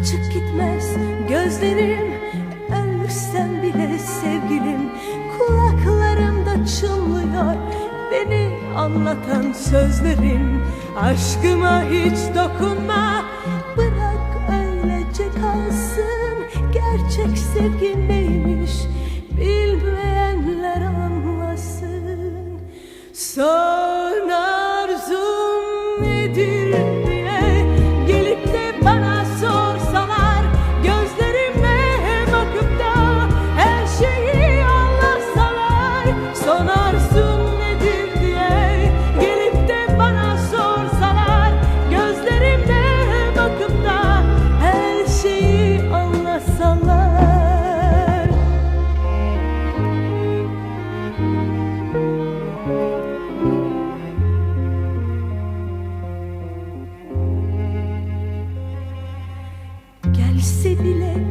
Açık gitmez gözlerim Ölsem bile sevgilim. Kulaklarımda çınlıyor Beni anlatan sözlerin Aşkıma hiç dokunma Bırak öylece kalsın. Gerçek sevgi neymiş Bilmeyenler anlasın. Son arzum nedir